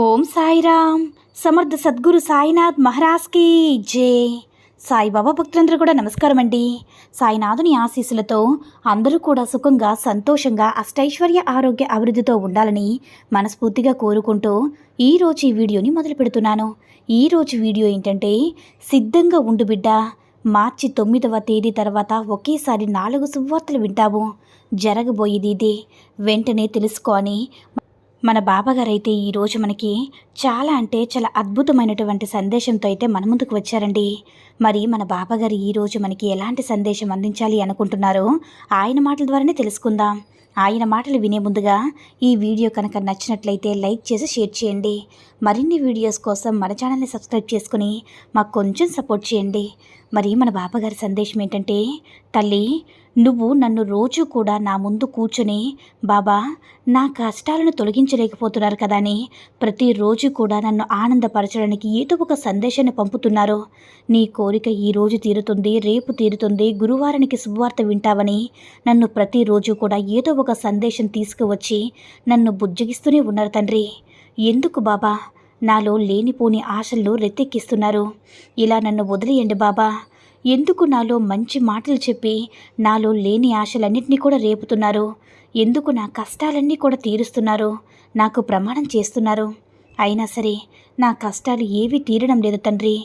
ఓం సాయిరామ్. సమర్థ సద్గురు సాయినాథ్ మహారాజ్కి జై. సాయిబాబా భక్తులందరూ కూడా నమస్కారం అండి. సాయినాథుని ఆశీస్సులతో అందరూ కూడా సుఖంగా సంతోషంగా అష్టైశ్వర్య ఆరోగ్య అభివృద్ధితో ఉండాలని మనస్ఫూర్తిగా కోరుకుంటూ ఈరోజు ఈ వీడియోని మొదలు పెడుతున్నాను. ఈరోజు వీడియో ఏంటంటే సిద్ధంగా ఉండు బిడ్డ మార్చి తొమ్మిదవ తేదీ తర్వాత ఒకేసారి నాలుగు సువార్తలు వింటాము జరగబోయేది ఇదే. వెంటనే తెలుసుకొని మన బాబాగారు అయితే ఈరోజు మనకి చాలా అంటే చాలా అద్భుతమైనటువంటి సందేశంతో అయితే మన ముందుకు వచ్చారండి. మరి మన బాబాగారు ఈరోజు మనకి ఎలాంటి సందేశం అందించాలి అనుకుంటున్నారో ఆయన మాటల ద్వారానే తెలుసుకుందాం. ఆయన మాటలు వినే ముందుగా ఈ వీడియో కనుక నచ్చినట్లయితే లైక్ చేసి షేర్ చేయండి. మరిన్ని వీడియోస్ కోసం మన ఛానల్ని సబ్స్క్రైబ్ చేసుకుని మాకు కొంచెం సపోర్ట్ చేయండి. మరి మన బాబాగారి సందేశం ఏంటంటే తల్లి నువ్వు నన్ను రోజు కూడా నా ముందు కూర్చొని బాబా నా కష్టాలను తొలగించలేకపోతున్నారు కదా అని ప్రతిరోజు కూడా నన్ను ఆనందపరచడానికి ఏదో ఒక సందేశాన్ని పంపుతున్నారు. నీ కోరిక ఈ రోజు తీరుతుంది రేపు తీరుతుంది గురువారానికి శుభవార్త వింటావని నన్ను ప్రతిరోజు కూడా ఏదో ఒక సందేశం తీసుకువచ్చి నన్ను బుజ్జగిస్తూనే ఉన్నారు తండ్రి. ఎందుకు బాబా? నాలో లేనిపోని ఆశలను రెత్తెక్కిస్తున్నారు. ఇలా నన్ను వదిలేయండి బాబా. ఎందుకు నాలో మంచి మాటలు చెప్పి నాలో లేని ఆశలన్నింటినీ కూడా రేపుతున్నారు? ఎందుకు నా కష్టాలన్నీ కూడా తీరుస్తున్నారు? నాకు ప్రమాణం చేస్తున్నారు. అయినా సరే నా కష్టాలు ఏవీ తీరడం లేదు తండ్రి.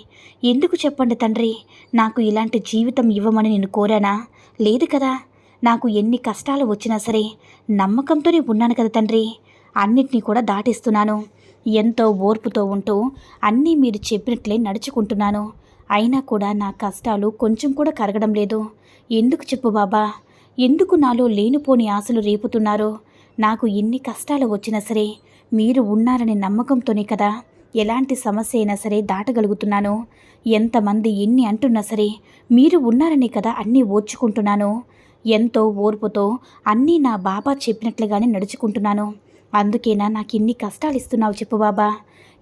ఎందుకు చెప్పండి తండ్రి? నాకు ఇలాంటి జీవితం ఇవ్వమని నేను కోరానా? లేదు కదా. నాకు ఎన్ని కష్టాలు వచ్చినా సరే నమ్మకంతోనే ఉన్నాను కదా తండ్రి. అన్నిటినీ కూడా దాటిస్తున్నాను. ఎంతో ఓర్పుతో ఉంటూ అన్నీ మీరు చెప్పినట్లే నడుచుకుంటున్నాను. అయినా కూడా నా కష్టాలు కొంచెం కూడా కరగడం లేదు. ఎందుకు చెప్పు బాబా? ఎందుకు నాలో లేనిపోని ఆశలు రేపుతున్నారో? నాకు ఎన్ని కష్టాలు వచ్చినా సరే మీరు ఉన్నారనే నమ్మకంతోనే కదా ఎలాంటి సమస్య అయినా సరే దాటగలుగుతున్నాను. ఎంతమంది ఎన్ని అంటున్నా సరే మీరు ఉన్నారనే కదా అన్నీ ఓర్చుకుంటున్నాను. ఎంతో ఓర్పుతో అన్నీ నా బాబా చెప్పినట్లుగానే నడుచుకుంటున్నాను. అందుకేనా నాకు ఇన్ని కష్టాలు ఇస్తున్నావు చెప్పు బాబా.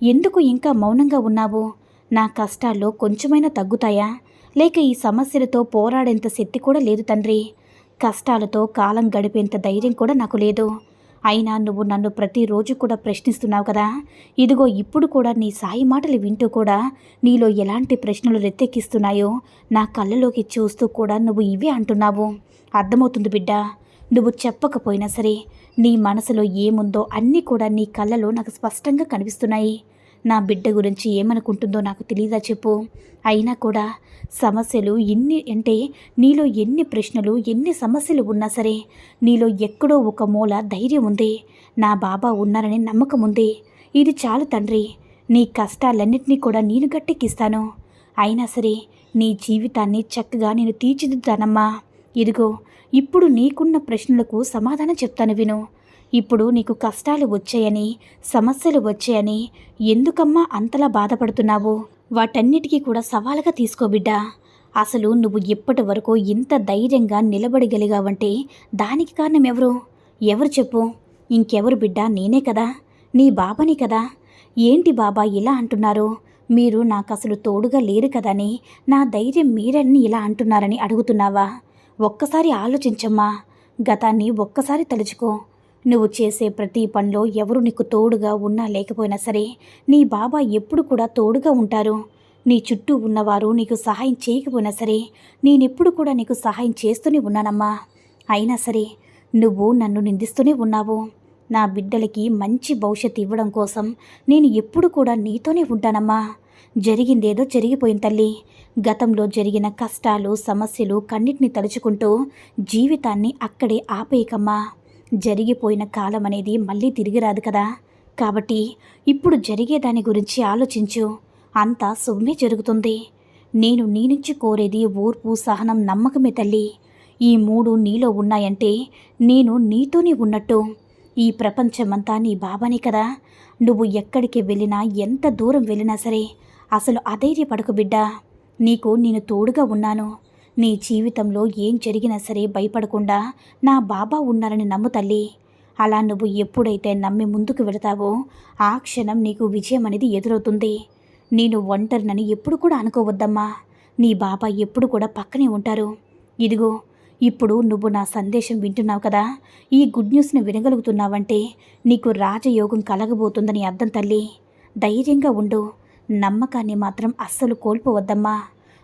ఎందుకు ఇంకా మౌనంగా ఉన్నావు? నా కష్టాల్లో కొంచెమైనా తగ్గుతాయా? లేక ఈ సమస్యలతో పోరాడేంత శక్తి కూడా లేదు తండ్రి. కష్టాలతో కాలం గడిపేంత ధైర్యం కూడా నాకు లేదు. అయినా నువ్వు నన్ను ప్రతిరోజు కూడా ప్రశ్నిస్తున్నావు కదా. ఇదిగో ఇప్పుడు కూడా నీ సాయి మాటలు వింటూ కూడా నీలో ఎలాంటి ప్రశ్నలు రెత్తెక్కిస్తున్నాయో నా కళ్ళలోకి చూస్తూ కూడా నువ్వు ఇవే అంటున్నావు. అర్థమవుతుంది బిడ్డ. నువ్వు చెప్పకపోయినా సరే నీ మనసులో ఏముందో అన్నీ కూడా నీ కళ్ళలో నాకు స్పష్టంగా కనిపిస్తున్నాయి. నా బిడ్డ గురించి ఏమనుకుంటుందో నాకు తెలియదా చెప్పు. అయినా కూడా సమస్యలు ఎన్ని అంటే నీలో ఎన్ని ప్రశ్నలు ఎన్ని సమస్యలు ఉన్నా సరే నీలో ఎక్కడో ఒక మూల ధైర్యం ఉంది. నా బాబా ఉన్నారనే నమ్మకం ఉంది. ఇది చాలు తండ్రి. నీ కష్టాలన్నింటినీ కూడా నేను గట్టెక్కిస్తాను. అయినా సరే నీ జీవితాన్ని చక్కగా నేను తీర్చిదిద్దానమ్మా ఇదిగో ఇప్పుడు నీకున్న ప్రశ్నలకు సమాధానం చెప్తాను విను. ఇప్పుడు నీకు కష్టాలు వచ్చాయని సమస్యలు వచ్చాయని ఎందుకమ్మా అంతలా బాధపడుతున్నావు? వాటన్నిటికీ కూడా సవాలుగా తీసుకో బిడ్డా. అసలు నువ్వు ఇప్పటి వరకు ఇంత ధైర్యంగా నిలబడగలిగావంటే దానికి కారణం ఎవరు ఎవరు చెప్పు? ఇంకెవరు బిడ్డ? నేనే కదా? నీ బాబాని కదా? ఏంటి బాబా ఇలా అంటున్నారు? మీరు నాకు అసలు తోడుగా లేరు కదని నా ధైర్యం మీరని ఇలా అంటున్నారని అడుగుతున్నావా? ఒక్కసారి ఆలోచించమ్మా. గతాన్ని ఒక్కసారి తలుచుకో. నువ్వు చేసే ప్రతి పనిలో ఎవరు నీకు తోడుగా ఉన్నా లేకపోయినా సరే నీ బాబా ఎప్పుడు కూడా తోడుగా ఉంటారు. నీ చుట్టూ ఉన్నవారు నీకు సహాయం చేయకపోయినా సరే నేనెప్పుడు కూడా నీకు సహాయం చేస్తూనే ఉన్నానమ్మా. అయినా సరే నువ్వు నన్ను నిందిస్తూనే ఉన్నావు. నా బిడ్డలకి మంచి భవిష్యత్తు ఇవ్వడం కోసం నేను ఎప్పుడు కూడా నీతోనే ఉంటానమ్మా. జరిగిందేదో జరిగిపోయిన తల్లి. గతంలో జరిగిన కష్టాలు సమస్యలు కన్నిటిని తలుచుకుంటూ జీవితాన్ని అక్కడే ఆపేయకమ్మా. జరిగిపోయిన కాలం అనేది మళ్ళీ తిరిగి రాదు కదా. కాబట్టి ఇప్పుడు జరిగే దాని గురించి ఆలోచించు. అంతా శుభమే జరుగుతుంది. నేను నీ నుంచి కోరేది ఓర్పు సహనం నమ్మకమే తల్లి. ఈ మూడు నీలో ఉన్నాయంటే నేను నీతోనే ఉన్నట్టు. ఈ ప్రపంచమంతా నీ బాబానే కదా. నువ్వు ఎక్కడికి వెళ్ళినా ఎంత దూరం వెళ్ళినా సరే అసలు అధైర్యపడకు బిడ్డా. నీకు నేను తోడుగా ఉన్నాను. నీ జీవితంలో ఏం జరిగినా సరే భయపడకుండా నా బాబా ఉన్నారని నమ్ము తల్లి. అలా నువ్వు ఎప్పుడైతే నమ్మి ముందుకు వెళతావో ఆ క్షణం నీకు విజయం అనేది ఎదురవుతుంది. నేను ఒంటరినని ఎప్పుడు కూడా అనుకోవద్దమ్మా. నీ బాబా ఎప్పుడు కూడా పక్కనే ఉంటారు. ఇదిగో ఇప్పుడు నువ్వు నా సందేశం వింటున్నావు కదా? ఈ గుడ్ న్యూస్ని వినగలుగుతున్నావంటే నీకు రాజయోగం కలగబోతుందని అర్థం తల్లి. ధైర్యంగా ఉండు. నమ్మకాన్ని మాత్రం అస్సలు కోల్పోవద్దమ్మా.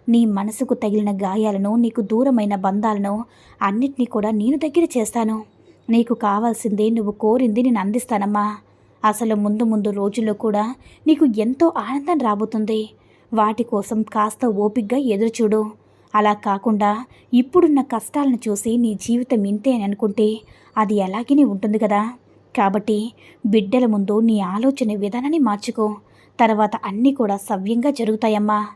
నీ మనసుకు తగిలిన గాయాలను నీకు దూరమైన బంధాలను అన్నిటినీ కూడా నేను దగ్గర చేస్తాను. నీకు కావాల్సిందే నువ్వు కోరింది నేను అందిస్తానమ్మా. అసలు ముందు ముందు రోజుల్లో కూడా నీకు ఎంతో ఆనందం రాబోతుంది. వాటి కోసం కాస్త ఓపిగ్గా ఎదురుచూడు. అలా కాకుండా ఇప్పుడున్న కష్టాలను చూసి నీ జీవితం ఇంతే అని అనుకుంటే అది ఎలాగనే ఉంటుంది కదా. కాబట్టి బిడ్డల ముందు నీ ఆలోచన విధానాన్ని మార్చుకో. తర్వాత అన్నీ కూడా సవ్యంగా జరుగుతాయమ్మా.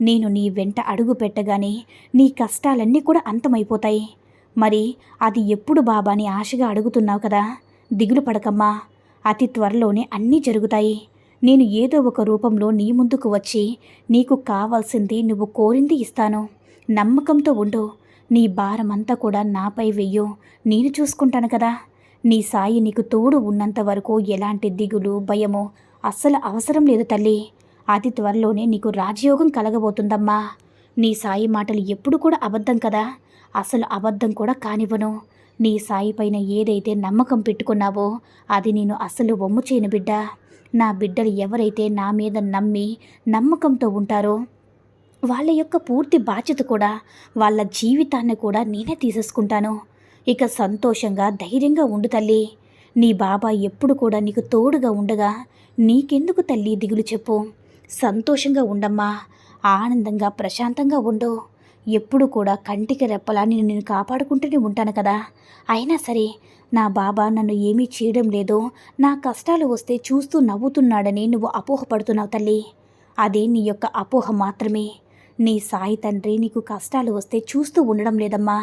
నేను నీ వెంట అడుగు పెట్టగానే నీ కష్టాలన్నీ కూడా అంతమైపోతాయి. మరి అది ఎప్పుడు బాబా అని ఆశగా అడుగుతున్నావు కదా. దిగులు పడకమ్మా. అతి త్వరలోనే అన్నీ జరుగుతాయి. నేను ఏదో ఒక రూపంలో నీ ముందుకు వచ్చి నీకు కావాల్సింది నువ్వు కోరింది ఇస్తాను. నమ్మకంతో ఉండు. నీ భారమంతా కూడా నాపై వెయ్యు. నేను చూసుకుంటాను కదా. నీ సాయి నీకు తోడు ఉన్నంత వరకు ఎలాంటి దిగులు భయము అస్సలు అవసరం లేదు తల్లి. అతి త్వరలోనే నీకు రాజయోగం కలగబోతుందమ్మా. నీ సాయి మాటలు ఎప్పుడు కూడా అబద్ధం కదా. అసలు అబద్ధం కూడా కానివ్వను. నీ సాయి పైన ఏదైతే నమ్మకం పెట్టుకున్నావో అది నేను అసలు వమ్ము చేయను బిడ్డ. నా బిడ్డలు ఎవరైతే నా మీద నమ్మి నమ్మకంతో ఉంటారో వాళ్ళ యొక్క పూర్తి బాధ్యత కూడా వాళ్ళ జీవితాన్ని కూడా నేనే తీసేసుకుంటాను. ఇక సంతోషంగా ధైర్యంగా ఉండు తల్లి. నీ బాబా ఎప్పుడు కూడా నీకు తోడుగా ఉండగా నీకెందుకు తల్లి దిగులు చెప్పు. సంతోషంగా ఉండమ్మా. ఆనందంగా ప్రశాంతంగా ఉండు. ఎప్పుడు కూడా కంటికి రెప్పలా నేను నేను కాపాడుకుంటూనే ఉంటాను కదా. అయినా సరే నా బాబా నన్ను ఏమీ చేయడం లేదు నా కష్టాలు వస్తే చూస్తూ నవ్వుతున్నాడని నువ్వు అపోహపడుతున్నావు తల్లి. అది నీ యొక్క అపోహ మాత్రమే. నీ సాయి తండ్రి నీకు కష్టాలు వస్తే చూస్తూ ఉండడం లేదమ్మా.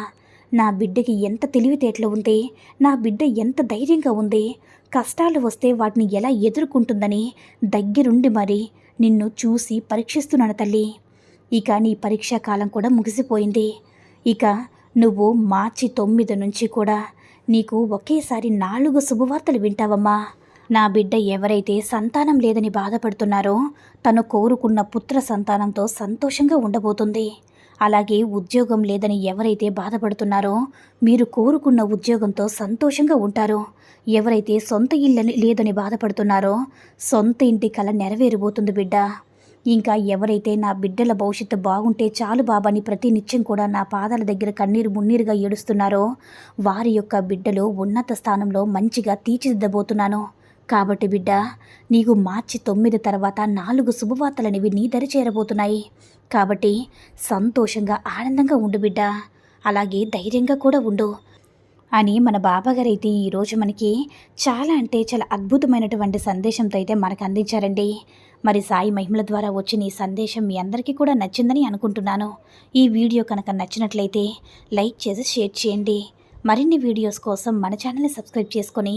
నా బిడ్డకి ఎంత తెలివితేటలు ఉంది నా బిడ్డ ఎంత ధైర్యంగా ఉంది కష్టాలు వస్తే వాటిని ఎలా ఎదుర్కొంటుందని దగ్గరుండి మరి నిన్ను చూసి పరీక్షిస్తున్నాను తల్లి. ఇక నీ పరీక్షా కాలం కూడా ముగిసిపోయింది. ఇక నువ్వు మార్చి తొమ్మిది నుంచి కూడా నీకు ఒకేసారి నాలుగు శుభవార్తలు వింటావమ్మా. నా బిడ్డ ఎవరైతే సంతానం లేదని బాధపడుతున్నారో తను కోరుకున్న పుత్ర సంతానంతో సంతోషంగా ఉండబోతుంది. అలాగే ఉద్యోగం లేదని ఎవరైతే బాధపడుతున్నారో మీరు కోరుకున్న ఉద్యోగంతో సంతోషంగా ఉంటారో. ఎవరైతే సొంత ఇల్లని లేదని బాధపడుతున్నారో సొంత ఇంటి కల నెరవేరబోతుంది బిడ్డ. ఇంకా ఎవరైతే నా బిడ్డల భవిష్యత్తు బాగుంటే చాలు బాబాని ప్రతి నిత్యం కూడా నా పాదాల దగ్గర కన్నీరు మున్నీరుగా ఏడుస్తున్నారో వారి యొక్క బిడ్డలు ఉన్నత స్థానంలో మంచిగా తీర్చిదిద్దబోతున్నాను. కాబట్టి బిడ్డ నీకు మార్చి తొమ్మిది తర్వాత నాలుగు శుభవార్తలనేవి నీ దరి చేరబోతున్నాయి. కాబట్టి సంతోషంగా ఆనందంగా ఉండు బిడ్డ. అలాగే ధైర్యంగా కూడా ఉండు. అని మన బాబాగారు అయితే ఈరోజు మనకి చాలా అంటే చాలా అద్భుతమైనటువంటి సందేశంతో అయితే మనకు అందించారండి. మరి సాయి మహిమల ద్వారా వచ్చిన ఈ సందేశం మీ అందరికీ కూడా నచ్చిందని అనుకుంటున్నాను. ఈ వీడియో కనుక నచ్చినట్లయితే లైక్ చేసి షేర్ చేయండి. మరిన్ని వీడియోస్ కోసం మన ఛానల్ని సబ్స్క్రైబ్ చేసుకొని